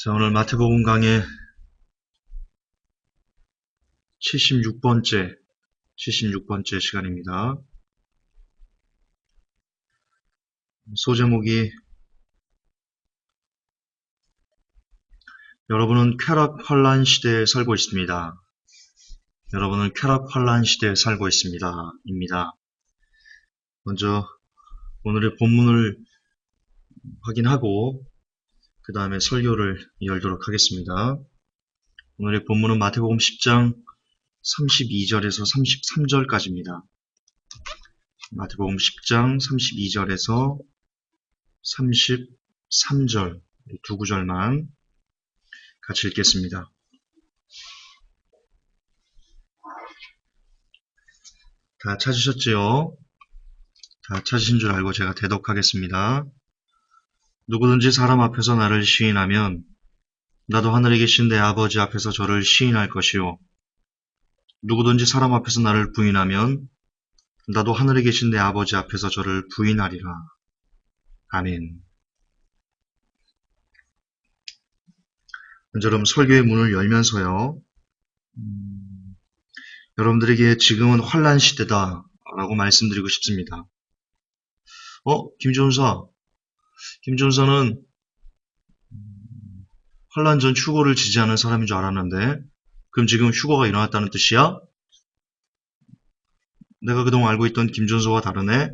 자, 오늘 마태복음 강의 76번째, 76번째 시간입니다. 소제목이 여러분은 쾌락 환란 시대에 살고 있습니다. 여러분은 쾌락 환란 시대에 살고 있습니다. 입니다. 먼저 오늘의 본문을 확인하고 그 다음에 설교를 열도록 하겠습니다. 오늘의 본문은 마태복음 10장 32절에서 33절까지입니다. 마태복음 10장 32절에서 33절 두 구절만 같이 읽겠습니다. 다 찾으셨지요? 다 찾으신 줄 알고 제가 대독하겠습니다. 누구든지 사람 앞에서 나를 시인하면 나도 하늘에 계신 내 아버지 앞에서 저를 시인할 것이요. 누구든지 사람 앞에서 나를 부인하면 나도 하늘에 계신 내 아버지 앞에서 저를 부인하리라. 아멘. 그럼 설교의 문을 열면서요. 음, 여러분들에게 지금은 환란 시대다 라고 말씀드리고 싶습니다. 어? 김준사 김준서는 환란 전 휴거를 지지하는 사람인 줄 알았는데 그럼 지금 휴거가 일어났다는 뜻이야? 내가 그동안 알고 있던 김준서와 다르네?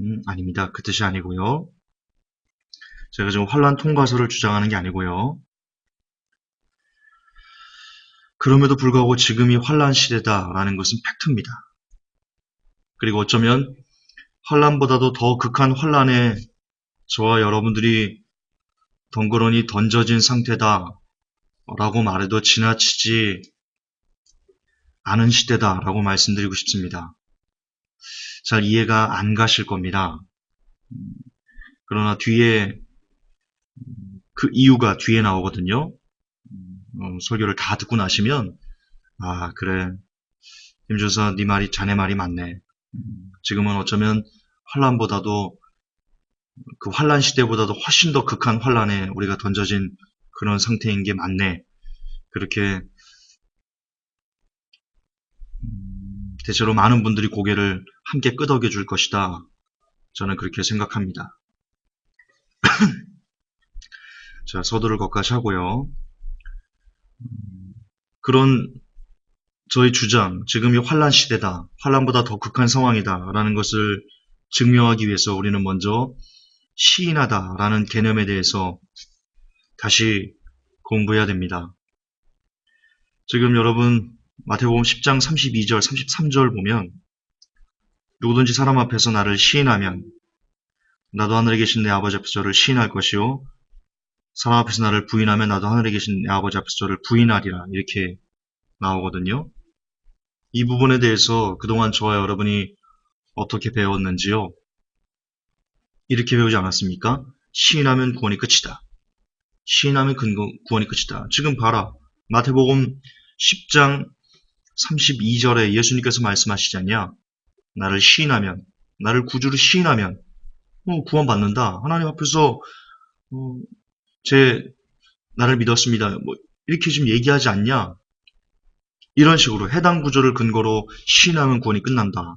음, 아닙니다. 그 뜻이 아니고요. 제가 지금 환란 통과서를 주장하는 게 아니고요. 그럼에도 불구하고 지금이 환란 시대다라는 것은 팩트입니다. 그리고 어쩌면 환란보다도 더 극한 환란에 저와 여러분들이 덩그러니 던져진 상태다 라고 말해도 지나치지 않은 시대다 라고 말씀드리고 싶습니다. 잘 이해가 안 가실 겁니다. 그러나 뒤에 그 이유가 뒤에 나오거든요. 어, 설교를 다 듣고 나시면 아 그래 김준사 네 말이 자네 말이 맞네. 지금은 어쩌면 환란보다도 그 환란 시대보다도 훨씬 더 극한 환란에 우리가 던져진 그런 상태인 게 맞네. 그렇게 음, 대체로 많은 분들이 고개를 함께 끄덕여 줄 것이다. 저는 그렇게 생각합니다. 자, 서두를 것까지 하고요. 음, 그런 저희 주장, 지금이 환란 시대다, 환란보다 더 극한 상황이다 라는 것을 증명하기 위해서 우리는 먼저 시인하다라는 개념에 대해서 다시 공부해야 됩니다. 지금 여러분 마태복음 10장 32절, 33절 보면 누구든지 사람 앞에서 나를 시인하면 나도 하늘에 계신 내 아버지 앞에서 저를 시인할 것이요 사람 앞에서 나를 부인하면 나도 하늘에 계신 내 아버지 앞에서 저를 부인하리라 이렇게 나오거든요. 이 부분에 대해서 그동안 저와 여러분이 어떻게 배웠는지요? 이렇게 배우지 않았습니까? 시인하면 구원이 끝이다. 시인하면 구원이 끝이다. 지금 봐라. 마태복음 10장 32절에 예수님께서 말씀하시지 않냐? 나를 시인하면, 나를 구주로 시인하면 어, 구원받는다. 하나님 앞에서 어, 제 나를 믿었습니다. 뭐 이렇게 지금 얘기하지 않냐? 이런 식으로 해당 구조를 근거로 시인하면 구원이 끝난다.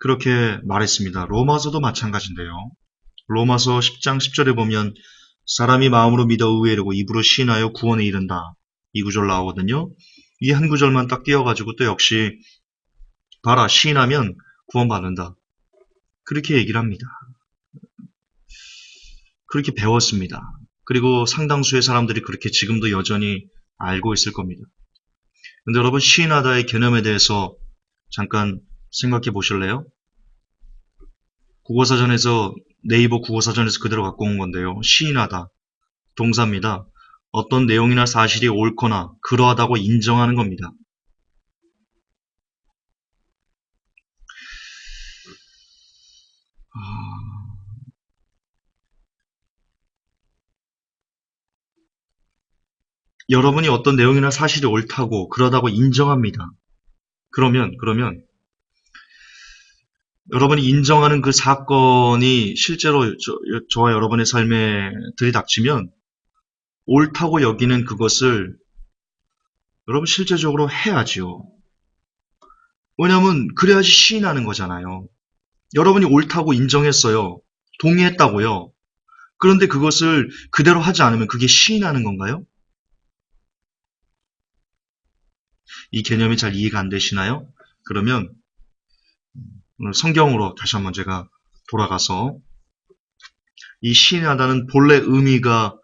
그렇게 말했습니다. 로마서도 마찬가지인데요. 로마서 10장 10절에 보면 사람이 마음으로 믿어 의에 이르고 입으로 시인하여 구원에 이른다. 이 구절 나오거든요. 이 한 구절만 딱 띄어가지고 또 역시 봐라 시인하면 구원받는다. 그렇게 얘기를 합니다. 그렇게 배웠습니다. 그리고 상당수의 사람들이 그렇게 지금도 여전히 알고 있을 겁니다. 근데 여러분 시인하다의 개념에 대해서 잠깐 생각해 보실래요? 국어사전에서 네이버 국어사전에서 그대로 갖고 온 건데요. 시인하다. 동사입니다. 어떤 내용이나 사실이 옳거나 그러하다고 인정하는 겁니다. 아... 여러분이 어떤 내용이나 사실이 옳다고 그러다고 인정합니다. 그러면 그러면 여러분이 인정하는 그 사건이 실제로 저, 와 여러분의 삶에 들이닥치면 옳다고 여기는 그것을 여러분 실제적으로 해야지요. 왜냐하면 그래야지 시인하는 거잖아요. 여러분이 옳다고 인정했어요. 동의했다고요. 그런데 그것을 그대로 하지 않으면 그게 시인하는 건가요? 이 개념이 잘 이해가 안 되시나요? 그러면 오늘 성경으로 다시 한번 제가 돌아가서 이 시인하다는 본래 의미가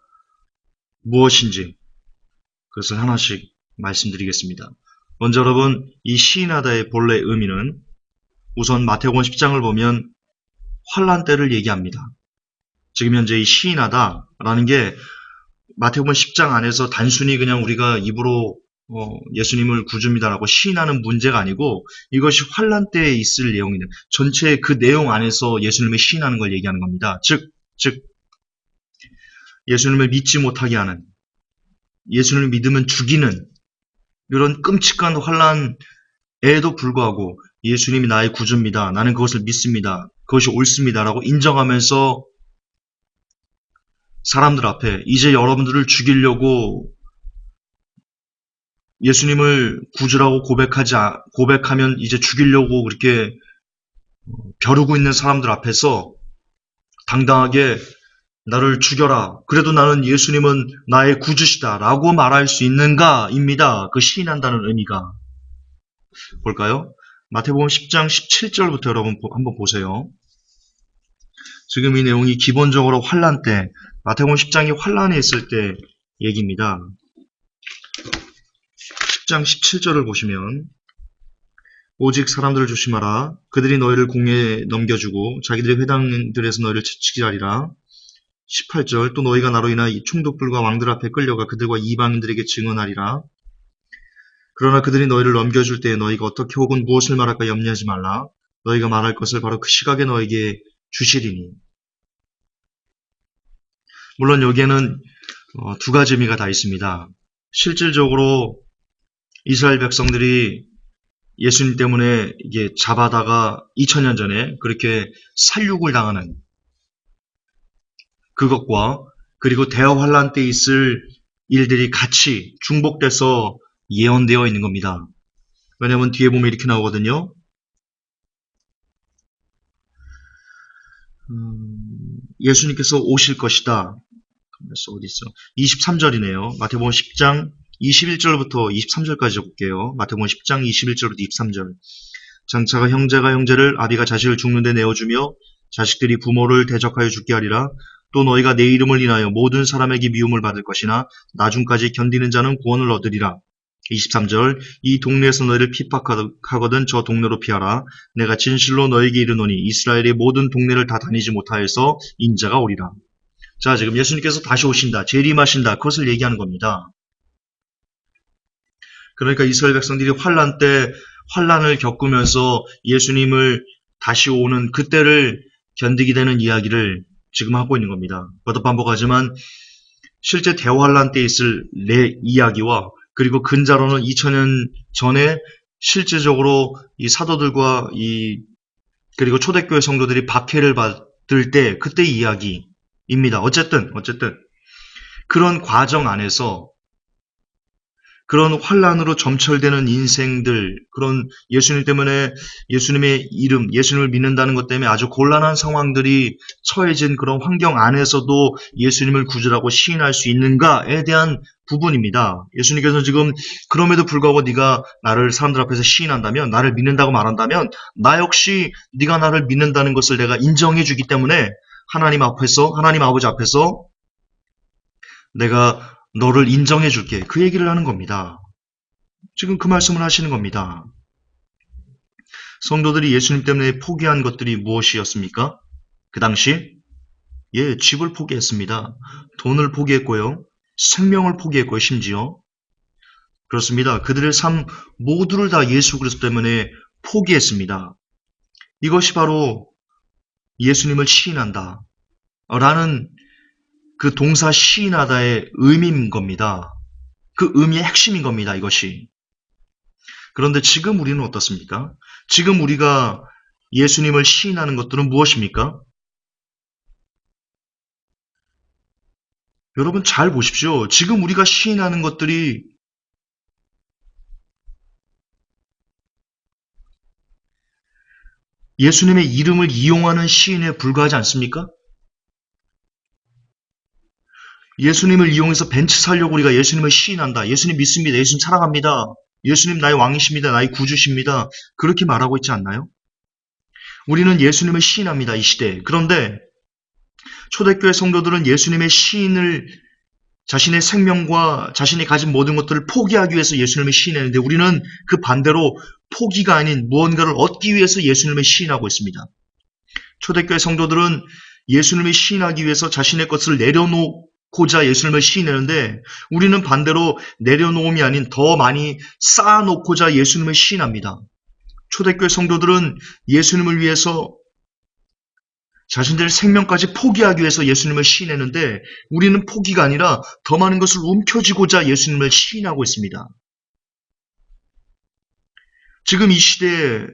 무엇인지 그것을 하나씩 말씀드리겠습니다. 먼저 여러분 이 시인하다의 본래 의미는 우선 마태복음 10장을 보면 환란 때를 얘기합니다. 지금 현재 이 시인하다라는 게 마태복음 10장 안에서 단순히 그냥 우리가 입으로 어, 예수님을 구줍니다라고 시인하는 문제가 아니고 이것이 환란 때에 있을 내용이는 전체 그 내용 안에서 예수님을 시인하는 걸 얘기하는 겁니다. 즉, 즉 예수님을 믿지 못하게 하는 예수님을 믿으면 죽이는 이런 끔찍한 환란에도 불구하고 예수님이 나의 구주입니다. 나는 그것을 믿습니다. 그것이 옳습니다라고 인정하면서 사람들 앞에 이제 여러분들을 죽이려고 예수님을 구주라고 고백하지 아- 고백하면 이제 죽이려고 그렇게 벼르고 있는 사람들 앞에서 당당하게 나를 죽여라. 그래도 나는 예수님은 나의 구주시다. 라고 말할 수 있는가입니다. 그 시인한다는 의미가. 볼까요? 마태복음 10장 17절부터 여러분 보- 한번 보세요. 지금 이 내용이 기본적으로 환란 때, 마태복음 10장이 환란에 있을 때 얘기입니다. 10장 17절을 보시면 오직 사람들을 조심하라. 그들이 너희를 공에 넘겨주고 자기들의 회당들에서 너희를 채찍이 하리라. 18절 또 너희가 나로 인하 이 총독들과 왕들 앞에 끌려가 그들과 이방인들에게 증언하리라. 그러나 그들이 너희를 넘겨줄 때에 너희가 어떻게 혹은 무엇을 말할까 염려하지 말라. 너희가 말할 것을 바로 그 시각에 너에게 주시리니. 물론 여기에는 어, 두 가지 의미가 다 있습니다. 실질적으로 이스라엘 백성들이 예수님 때문에 이게 잡아다가 2000년 전에 그렇게 살육을 당하는 그것과 그리고 대화 환란 때 있을 일들이 같이 중복돼서 예언되어 있는 겁니다. 왜냐하면 뒤에 보면 이렇게 나오거든요. 음, 예수님께서 오실 것이다. 그래서 어디 있어? 23절이네요. 마태복음 10장 21절부터 23절까지 볼게요. 마태복음 10장 21절부터 23절. 장차가 형제가 형제를 아비가 자식을 죽는 데 내어주며 자식들이 부모를 대적하여 죽게 하리라. 또 너희가 내 이름을 인하여 모든 사람에게 미움을 받을 것이나 나중까지 견디는 자는 구원을 얻으리라. 23절 이 동네에서 너희를 핍박하거든 저 동네로 피하라. 내가 진실로 너에게 이르노니 이스라엘의 모든 동네를 다 다니지 못하여서 인자가 오리라. 자 지금 예수님께서 다시 오신다. 재림하신다. 그것을 얘기하는 겁니다. 그러니까 이스라엘 백성들이 환란 때 환란을 겪으면서 예수님을 다시 오는 그때를 견디게 되는 이야기를 지금 하고 있는 겁니다. 거듭 반복하지만 실제 대환란 때 있을 내 이야기와 그리고 근자로는 2000년 전에 실제적으로 이 사도들과 이 그리고 초대교회 성도들이 박해를 받을 때 그때 이야기입니다. 어쨌든 어쨌든 그런 과정 안에서 그런 환란으로 점철되는 인생들, 그런 예수님 때문에 예수님의 이름, 예수님을 믿는다는 것 때문에 아주 곤란한 상황들이 처해진 그런 환경 안에서도 예수님을 구주라고 시인할 수 있는가에 대한 부분입니다. 예수님께서 지금 그럼에도 불구하고 네가 나를 사람들 앞에서 시인한다면, 나를 믿는다고 말한다면, 나 역시 네가 나를 믿는다는 것을 내가 인정해 주기 때문에 하나님 앞에서, 하나님 아버지 앞에서 내가 너를 인정해 줄게. 그 얘기를 하는 겁니다. 지금 그 말씀을 하시는 겁니다. 성도들이 예수님 때문에 포기한 것들이 무엇이었습니까? 그 당시? 예, 집을 포기했습니다. 돈을 포기했고요. 생명을 포기했고요, 심지어. 그렇습니다. 그들의 삶 모두를 다 예수 그리스도 때문에 포기했습니다. 이것이 바로 예수님을 시인한다. 라는 그 동사 시인하다의 의미인 겁니다. 그 의미의 핵심인 겁니다, 이것이. 그런데 지금 우리는 어떻습니까? 지금 우리가 예수님을 시인하는 것들은 무엇입니까? 여러분 잘 보십시오. 지금 우리가 시인하는 것들이 예수님의 이름을 이용하는 시인에 불과하지 않습니까? 예수님을 이용해서 벤츠 살려고 우리가 예수님을 시인한다. 예수님 믿습니다. 예수님 사랑합니다. 예수님 나의 왕이십니다. 나의 구주십니다. 그렇게 말하고 있지 않나요? 우리는 예수님을 시인합니다. 이 시대에. 그런데 초대교회 성도들은 예수님의 시인을 자신의 생명과 자신이 가진 모든 것들을 포기하기 위해서 예수님을 시인했는데 우리는 그 반대로 포기가 아닌 무언가를 얻기 위해서 예수님을 시인하고 있습니다. 초대교회 성도들은 예수님을 시인하기 위해서 자신의 것을 내려놓 고자 예수님을 시인하는데 우리는 반대로 내려놓음이 아닌 더 많이 쌓아놓고자 예수님을 시인합니다. 초대교회 성도들은 예수님을 위해서 자신들의 생명까지 포기하기 위해서 예수님을 시인했는데 우리는 포기가 아니라 더 많은 것을 움켜쥐고자 예수님을 시인하고 있습니다. 지금 이 시대에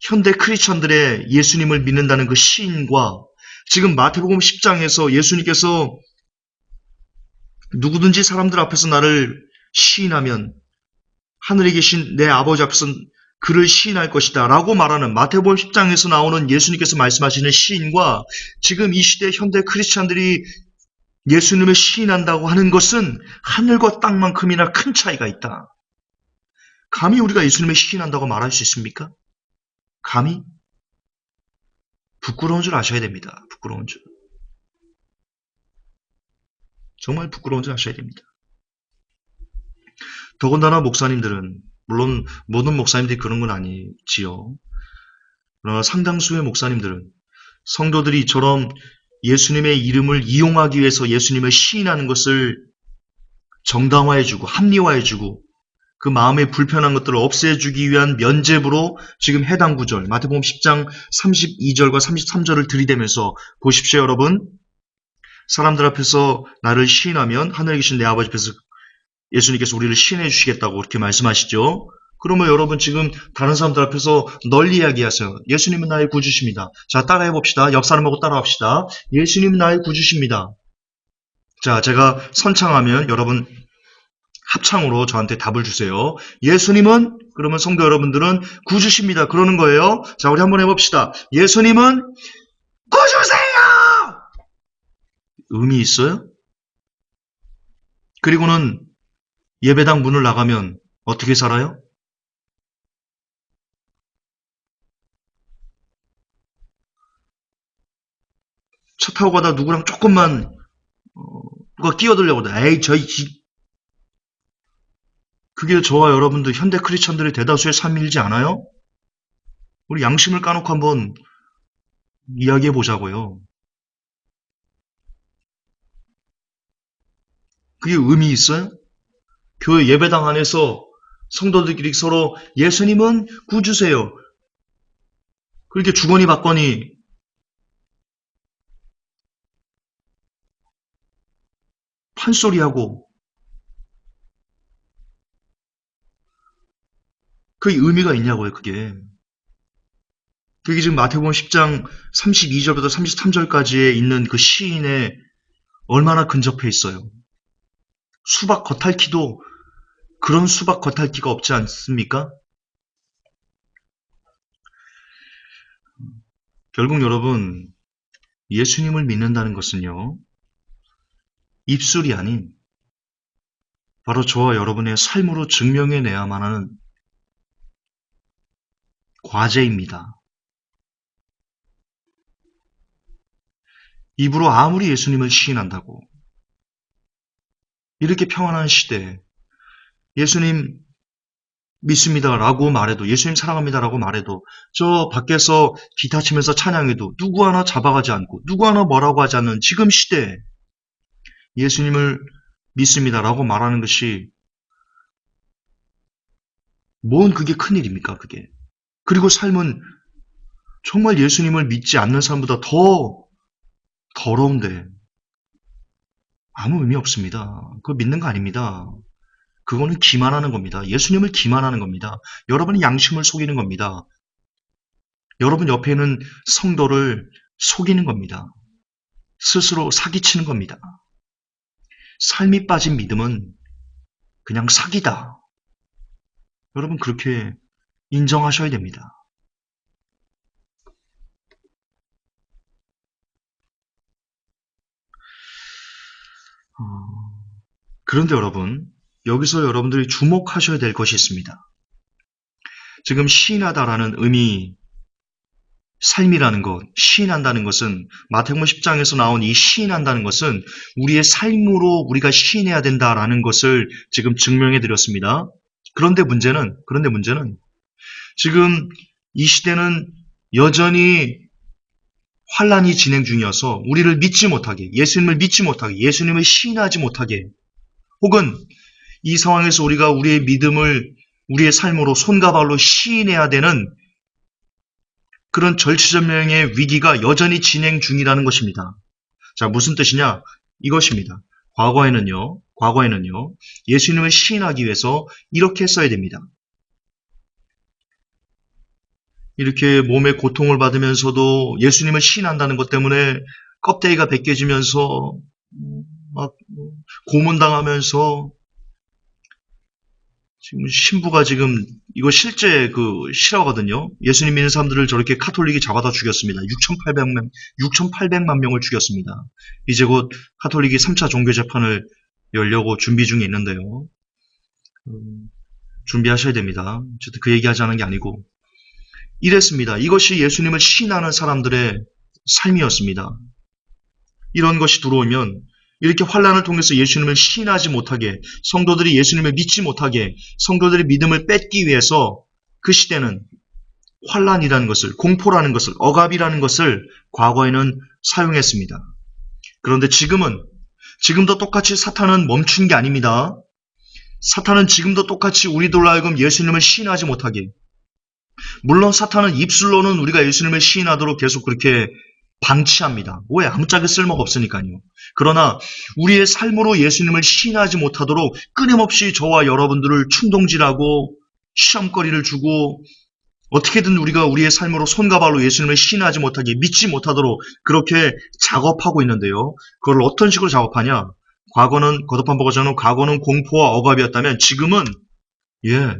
현대 크리스천들의 예수님을 믿는다는 그 시인과 지금 마태복음 10장에서 예수님께서 누구든지 사람들 앞에서 나를 시인하면 하늘에 계신 내 아버지 앞에서 그를 시인할 것이다 라고 말하는 마태복음 10장에서 나오는 예수님께서 말씀하시는 시인과 지금 이 시대 현대 크리스찬들이 예수님을 시인한다고 하는 것은 하늘과 땅만큼이나 큰 차이가 있다. 감히 우리가 예수님을 시인한다고 말할 수 있습니까? 감히? 부끄러운 줄 아셔야 됩니다. 부끄러운 줄. 정말 부끄러운 줄 아셔야 됩니다. 더군다나 목사님들은 물론 모든 목사님들이 그런 건 아니지요. 그러나 상당수의 목사님들은 성도들이 이처럼 예수님의 이름을 이용하기 위해서 예수님을 시인하는 것을 정당화해주고 합리화해주고 그 마음의 불편한 것들을 없애주기 위한 면죄부로 지금 해당 구절 마태복음 10장 32절과 33절을 들이대면서 보십시오 여러분 사람들 앞에서 나를 시인하면 하늘에 계신 내 아버지 앞에서 예수님께서 우리를 시인해 주시겠다고 그렇게 말씀하시죠. 그러면 여러분 지금 다른 사람들 앞에서 널리 이야기하세요. 예수님은 나의 구주십니다. 자, 따라해 봅시다. 옆 사람하고 따라합시다. 예수님은 나의 구주십니다. 자, 제가 선창하면 여러분 합창으로 저한테 답을 주세요. 예수님은 그러면 성도 여러분들은 구주십니다. 그러는 거예요. 자, 우리 한번 해봅시다. 예수님은 구주세요. 의미 있어요? 그리고는 예배당 문을 나가면 어떻게 살아요? 차 타고 가다 누구랑 조금만 어, 누가 끼어들려고 해. 에이 저희 지... 그게 저와 여러분들 현대 크리스천들의 대다수의 삶이지 않아요? 우리 양심을 까놓고 한번 이야기해 보자고요. 그게 의미 있어요? 교회 예배당 안에서 성도들끼리 서로 예수님은 구주세요. 그렇게 주거니 받거니 판소리하고 그 의미가 있냐고요, 그게. 그게 지금 마태복음 10장 32절부터 33절까지에 있는 그 시인에 얼마나 근접해 있어요. 수박 겉핥기도 그런 수박 겉핥기가 없지 않습니까? 결국 여러분, 예수님을 믿는다는 것은요, 입술이 아닌 바로 저와 여러분의 삶으로 증명해내야만 하는 과제입니다. 입으로 아무리 예수님을 시인한다고 이렇게 평안한 시대에 예수님 믿습니다라고 말해도 예수님 사랑합니다라고 말해도 저 밖에서 기타 치면서 찬양해도 누구 하나 잡아가지 않고 누구 하나 뭐라고 하지 않는 지금 시대에 예수님을 믿습니다라고 말하는 것이 뭔 그게 큰일입니까 그게? 그리고 삶은 정말 예수님을 믿지 않는 사람보다 더 더러운데 아무 의미 없습니다. 그거 믿는 거 아닙니다. 그거는 기만하는 겁니다. 예수님을 기만하는 겁니다. 여러분의 양심을 속이는 겁니다. 여러분 옆에 있는 성도를 속이는 겁니다. 스스로 사기치는 겁니다. 삶이 빠진 믿음은 그냥 사기다. 여러분 그렇게 인정하셔야 됩니다. 그런데 여러분, 여기서 여러분들이 주목하셔야 될 것이 있습니다. 지금 시인하다라는 의미, 삶이라는 것, 시인한다는 것은 마태복음 10장에서 나온 이 시인한다는 것은 우리의 삶으로 우리가 시인해야 된다라는 것을 지금 증명해 드렸습니다. 그런데 문제는 그런데 문제는 지금 이 시대는 여전히 환란이 진행 중이어서 우리를 믿지 못하게, 예수님을 믿지 못하게, 예수님을 시인하지 못하게, 혹은 이 상황에서 우리가 우리의 믿음을 우리의 삶으로 손과 발로 시인해야 되는 그런 절치절명의 위기가 여전히 진행 중이라는 것입니다. 자, 무슨 뜻이냐? 이것입니다. 과거에는요, 과거에는요, 예수님을 시인하기 위해서 이렇게 써야 됩니다. 이렇게 몸의 고통을 받으면서도 예수님을 시인한다는 것 때문에 껍데기가 벗겨지면서 막 고문당하면서 지금 신부가 지금 이거 실제 그 실화거든요. 예수님 믿는 사람들을 저렇게 카톨릭이 잡아다 죽였습니다. 6,800명, 6,800만 명을 죽였습니다. 이제 곧 카톨릭이 3차 종교 재판을 열려고 준비 중에 있는데요. 음, 준비하셔야 됩니다. 어쨌든 그 얘기하자는 게 아니고 이랬습니다. 이것이 예수님을 신하는 사람들의 삶이었습니다. 이런 것이 들어오면 이렇게 환란을 통해서 예수님을 신하지 못하게 성도들이 예수님을 믿지 못하게 성도들의 믿음을 뺏기 위해서 그 시대는 환란이라는 것을 공포라는 것을 억압이라는 것을 과거에는 사용했습니다. 그런데 지금은 지금도 똑같이 사탄은 멈춘 게 아닙니다. 사탄은 지금도 똑같이 우리들로 하여금 예수님을 시인하지 못하게 물론 사탄은 입술로는 우리가 예수님을 시인하도록 계속 그렇게 방치합니다. 왜? 아무짝에 쓸모가 없으니까요. 그러나 우리의 삶으로 예수님을 시인하지 못하도록 끊임없이 저와 여러분들을 충동질하고 시험거리를 주고 어떻게든 우리가 우리의 삶으로 손과 발로 예수님을 시인하지 못하게 믿지 못하도록 그렇게 작업하고 있는데요. 그걸 어떤 식으로 작업하냐? 과거는 거듭한 보고자는 과거는 공포와 억압이었다면 지금은 예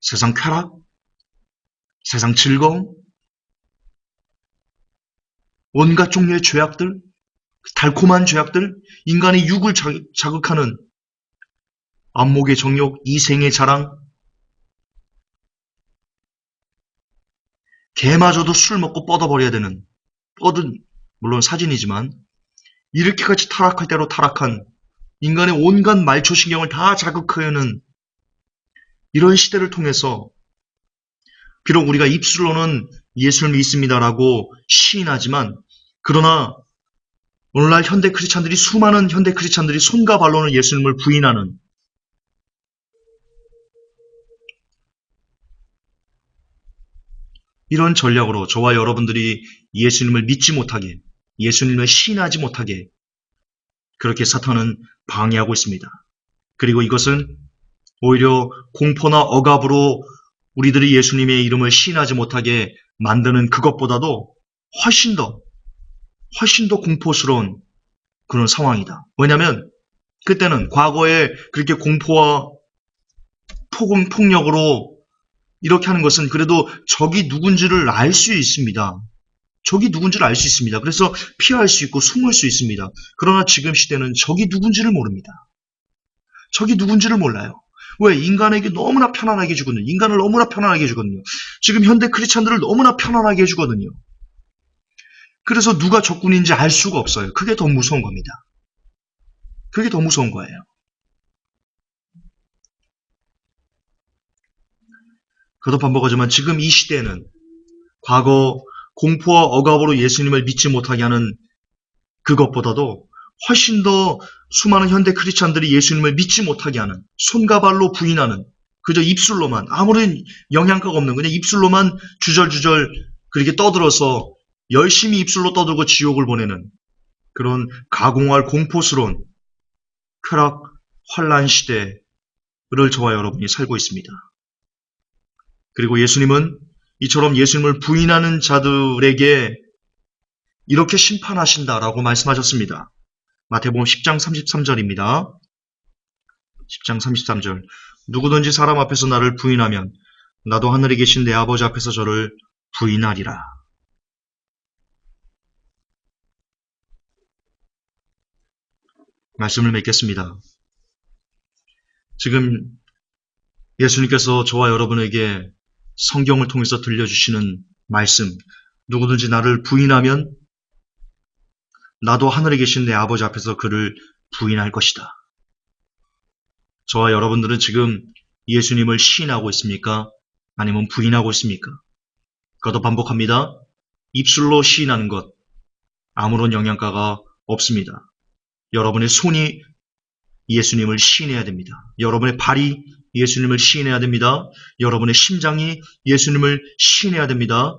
세상 쾌락, 세상 즐거움, 온갖 종류의 죄악들, 달콤한 죄악들, 인간의 육을 자극하는 안목의 정욕, 이생의 자랑, 개마저도 술 먹고 뻗어버려야 되는, 뻗은, 물론 사진이지만, 이렇게까지 타락할 대로 타락한 인간의 온갖 말초신경을 다 자극하는 이런 시대를 통해서 비록 우리가 입술로는 예수를 믿습니다라고 시인하지만 그러나 오늘날 현대 크리스찬들이 수많은 현대 크리스찬들이 손과 발로는 예수님을 부인하는 이런 전략으로 저와 여러분들이 예수님을 믿지 못하게 예수님을 시인하지 못하게 그렇게 사탄은 방해하고 있습니다. 그리고 이것은 오히려 공포나 억압으로 우리들이 예수님의 이름을 시인하지 못하게 만드는 그것보다도 훨씬 더, 훨씬 더 공포스러운 그런 상황이다. 왜냐하면 그때는 과거에 그렇게 공포와 폭음, 폭력으로 이렇게 하는 것은 그래도 적이 누군지를 알 수 있습니다. 적이 누군지를 알 수 있습니다. 그래서 피할 수 있고 숨을 수 있습니다. 그러나 지금 시대는 적이 누군지를 모릅니다. 적이 누군지를 몰라요. 왜? 인간에게 너무나 편안하게 해주거든요. 인간을 너무나 편안하게 해주거든요. 지금 현대 크리스찬들을 너무나 편안하게 해주거든요. 그래서 누가 적군인지 알 수가 없어요. 그게 더 무서운 겁니다. 그게 더 무서운 거예요. 그도 반복하지만 지금 이 시대는 과거 공포와 억압으로 예수님을 믿지 못하게 하는 그것보다도 훨씬 더 수많은 현대 크리스찬들이 예수님을 믿지 못하게 하는 손과 발로 부인하는 그저 입술로만 아무런 영향가가 없는 그냥 입술로만 주절주절 그렇게 떠들어서 열심히 입술로 떠들고 지옥을 보내는 그런 가공할 공포스러운 쾌락 환란 시대를 저와 여러분이 살고 있습니다. 그리고 예수님은 이처럼 예수님을 부인하는 자들에게 이렇게 심판하신다라고 말씀하셨습니다. 마태복음 10장 33절입니다. 10장 33절. 누구든지 사람 앞에서 나를 부인하면 나도 하늘에 계신 내 아버지 앞에서 저를 부인하리라. 말씀을 맺겠습니다. 지금 예수님께서 저와 여러분에게 성경을 통해서 들려주시는 말씀, 누구든지 나를 부인하면 나도 하늘에 계신 내 아버지 앞에서 그를 부인할 것이다. 저와 여러분들은 지금 예수님을 시인하고 있습니까? 아니면 부인하고 있습니까? 그것도 반복합니다. 입술로 시인하는 것, 아무런 영향가가 없습니다. 여러분의 손이 예수님을 시인해야 됩니다. 여러분의 발이 예수님을 시인해야 됩니다. 여러분의 심장이 예수님을 시인해야 됩니다.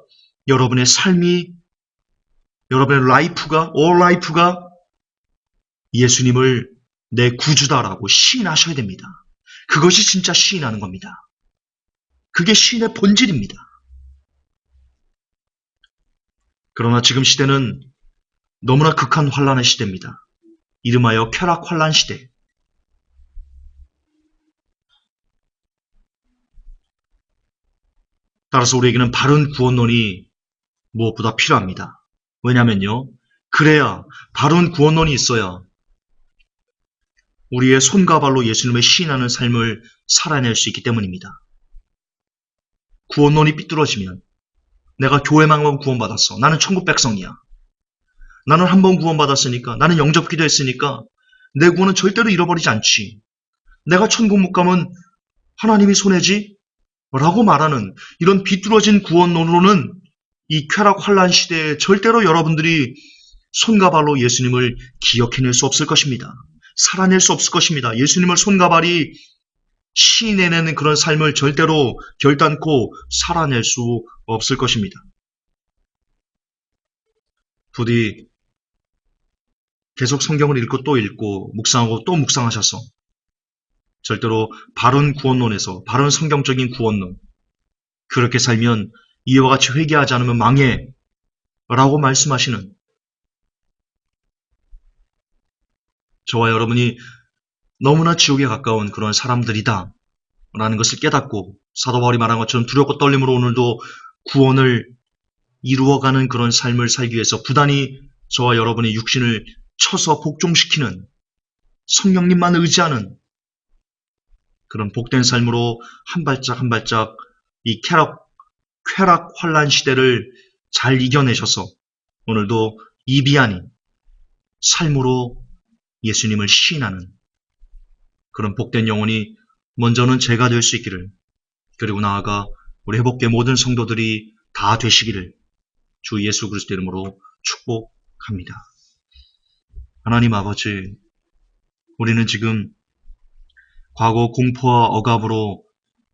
여러분의 삶이, 여러분의 라이프가, all 라이프가 예수님을 내 구주다라고 시인하셔야 됩니다. 그것이 진짜 시인하는 겁니다. 그게 시인의 본질입니다. 그러나 지금 시대는 너무나 극한 환란의 시대입니다. 이름하여 쾌락 환란 시대. 따라서 우리에게는 바른 구원론이 무엇보다 필요합니다. 왜냐면요. 그래야 바른 구원론이 있어야 우리의 손과 발로 예수님의 시인하는 삶을 살아낼 수 있기 때문입니다. 구원론이 삐뚤어지면 내가 교회만 번 구원받았어. 나는 천국 백성이야. 나는 한 번 구원받았으니까 나는 영접 기도했으니까 내 구원은 절대로 잃어버리지 않지. 내가 천국 못 가면 하나님이 손해지? 라고 말하는 이런 비뚤어진 구원론으로는 이 쾌락 환란 시대에 절대로 여러분들이 손과 발로 예수님을 기억해낼 수 없을 것입니다. 살아낼 수 없을 것입니다. 예수님을 손과 발이 시내내는 그런 삶을 절대로 결단코 살아낼 수 없을 것입니다. 부디 계속 성경을 읽고 또 읽고 묵상하고 또 묵상하셔서 절대로 바른 구원론에서 바른 성경적인 구원론 그렇게 살면 이와 같이 회개하지 않으면 망해. 라고 말씀하시는 저와 여러분이 너무나 지옥에 가까운 그런 사람들이다. 라는 것을 깨닫고 사도 바울이 말한 것처럼 두렵고 떨림으로 오늘도 구원을 이루어가는 그런 삶을 살기 위해서 부단히 저와 여러분의 육신을 쳐서 복종시키는 성령님만 의지하는 그런 복된 삶으로 한 발짝 한 발짝 이 쾌락, 쾌락 환란 시대를 잘 이겨내셔서 오늘도 이비 아닌 삶으로 예수님을 시인하는 그런 복된 영혼이 먼저는 제가 될 수 있기를 그리고 나아가 우리 회복계 모든 성도들이 다 되시기를 주 예수 그리스도 이름으로 축복합니다. 하나님 아버지, 우리는 지금 과거 공포와 억압으로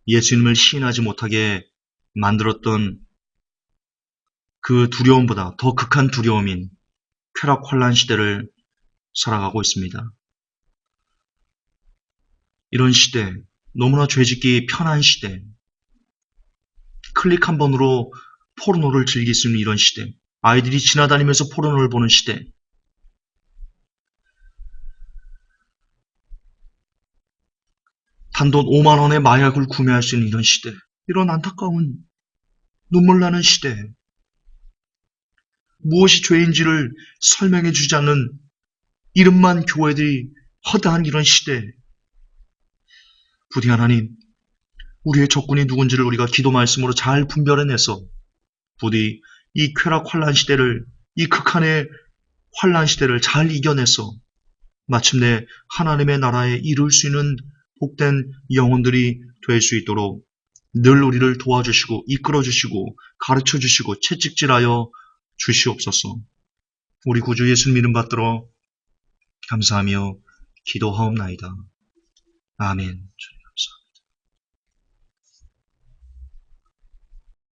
예수님을 시인하지 못하게 만들었던 그 두려움보다 더 극한 두려움인 쾌락 환란 시대를 살아가고 있습니다. 이런 시대, 너무나 죄짓기 편한 시대, 클릭 한 번으로 포르노를 즐길 수 있는 이런 시대, 아이들이 지나다니면서 포르노를 보는 시대, 단돈 5만 원의 마약을 구매할 수 있는 이런 시대, 이런 안타까운 눈물 나는 시대, 무엇이 죄인지를 설명해 주지 않는 이름만 교회들이 허다한 이런 시대, 부디 하나님, 우리의 적군이 누군지를 우리가 기도 말씀으로 잘 분별해내서 부디 이 쾌락 환란 시대를 이 극한의 환란 시대를 잘 이겨내서 마침내 하나님의 나라에 이룰 수 있는 복된 영혼들이 될 수 있도록 늘 우리를 도와주시고 이끌어 주시고 가르쳐 주시고 채찍질하여 주시옵소서. 우리 구주 예수님 이름 받들어 감사하며 기도하옵나이다. 아멘.